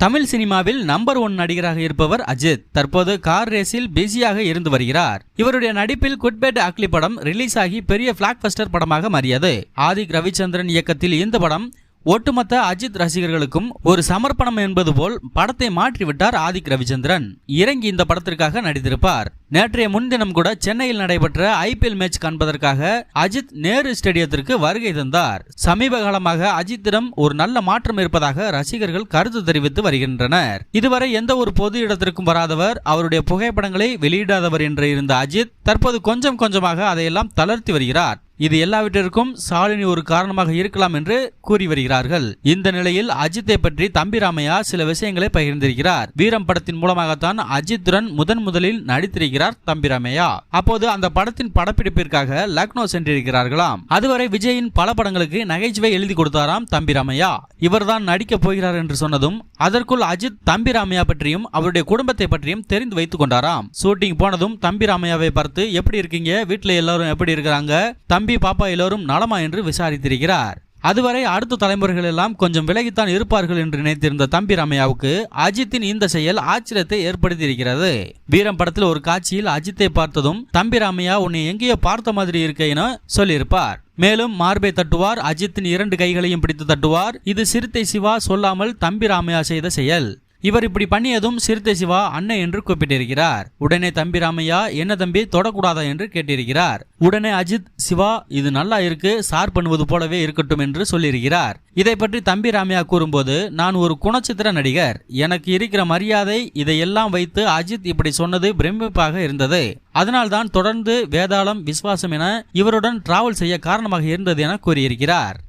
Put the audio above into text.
தமிழ் சினிமாவில் number one நடிகராக இருப்பவர் அஜித். தற்போது கார் ரேஸில் பிஸியாக இருந்து வருகிறார். இவருடைய நடிப்பில் குட்பேட் அக்லி படம் ரிலீஸ் ஆகி பெரிய பிளாக்பஸ்டர் படமாக மாறியது. ஆதிக் ரவிச்சந்திரன் இயக்கத்தில் இந்த படம் ஒட்டுமொத்த அஜித் ரசிகர்களுக்கும் ஒரு சமர்ப்பணம் என்பது போல் படத்தை மாற்றிவிட்டார் ஆதிக் ரவிச்சந்திரன். இறங்கி இந்த படத்திற்காக நடித்திருப்பார். நேற்றைய முன்தினம் கூட சென்னையில் நடைபெற்ற ஐபிஎல் மேட்ச் காண்பதற்காக அஜித் நேரு ஸ்டேடியத்திற்கு வருகை தந்தார். சமீப காலமாக அஜித்திடம் ஒரு நல்ல மாற்றம் இருப்பதாக ரசிகர்கள் கருத்து தெரிவித்து வருகின்றனர். இதுவரை எந்த ஒரு பொது இடத்திற்கும் வராதவர் அவருடைய புகைப்படங்களை வெளியிடாதவர் என்று இருந்த அஜித் தற்போது கொஞ்சம் கொஞ்சமாக அதையெல்லாம் தளர்த்தி வருகிறார். இது எல்லாவற்றிற்கும் சாலினி ஒரு காரணமாக இருக்கலாம் என்று கூறி வருகிறார்கள். இந்த நிலையில் அஜித்தை பற்றி தம்பி ராமையா சில விஷயங்களை பகிர்ந்திருக்கிறார். வீரம் படத்தின் மூலமாகத்தான் அஜித்துடன் முதன் முதலில் நடித்திருக்கிறார். தம்பி ராமையா அப்போது அந்த படத்தின் படப்பிடிப்பிற்காக லக்னோ சென்றிருக்கிறார்களாம். அதுவரை விஜயின் பல படங்களுக்கு நகைச்சுவை எழுதி கொடுத்தாராம் தம்பி ராமையா. இவர்தான் நடிக்கப் போகிறார் என்று சொன்னதும் அதற்குள் அஜித் தம்பி ராமையா பற்றியும் அவருடைய குடும்பத்தை பற்றியும் தெரிந்து வைத்துக் கொண்டாராம். ஷூட்டிங் போனதும் தம்பி ராமையாவை பார்த்து எப்படி இருக்கீங்க? வீட்டுல எல்லாரும் எப்படி இருக்கிறாங்க? தம்பி பாப்பா எல்லோரும் நலமா? என்று விசாரித்திருக்கிறார். அதுவரை அடுத்த தலைமுறைகள் எல்லாம் கொஞ்சம் விலகித்தான் இருப்பார்கள் என்று நினைத்திருந்த தம்பி ராமையாவுக்கு அஜித்தின் இந்த செயல் ஆச்சரியத்தை ஏற்படுத்தியிருக்கிறது. வீரம் படத்தில் ஒரு காட்சியில் அஜித்தை பார்த்ததும் தம்பி ராமையா உன்னை எங்கேயோ பார்த்த மாதிரி இருக்க என சொல்லியிருப்பார். மேலும் மார்பை தட்டுவார் அஜித்தின் இரண்டு கைகளையும் பிடித்து தட்டுவார். இது சிறுத்தை சிவா சொல்லாமல் தம்பி ராமையா செய்த செயல். இவர் இப்படி பண்ணியதும் சிறுத்தை சிவா அண்ணன் என்று கூப்பிட்டிருக்கிறார். உடனே தம்பி ராமையா என்ன தம்பி தொடக்கூடாதா? என்று கேட்டிருக்கிறார். உடனே அஜித் சிவா இது நல்லா இருக்கு சார் பண்ணுவது போலவே இருக்கட்டும் என்று சொல்லியிருக்கிறார். இதை பற்றி தம்பி ராமையா கூறும்போது நான் ஒரு குணச்சித்திர நடிகர். எனக்கு இருக்கிற மரியாதை இதையெல்லாம் வைத்து அஜித் இப்படி சொன்னது பிரமிப்பாக இருந்தது. அதனால்தான் தொடர்ந்து வேதாளம் விஸ்வாசம் என இவருடன் டிராவல் செய்ய காரணமாக இருந்தது என கூறியிருக்கிறார்.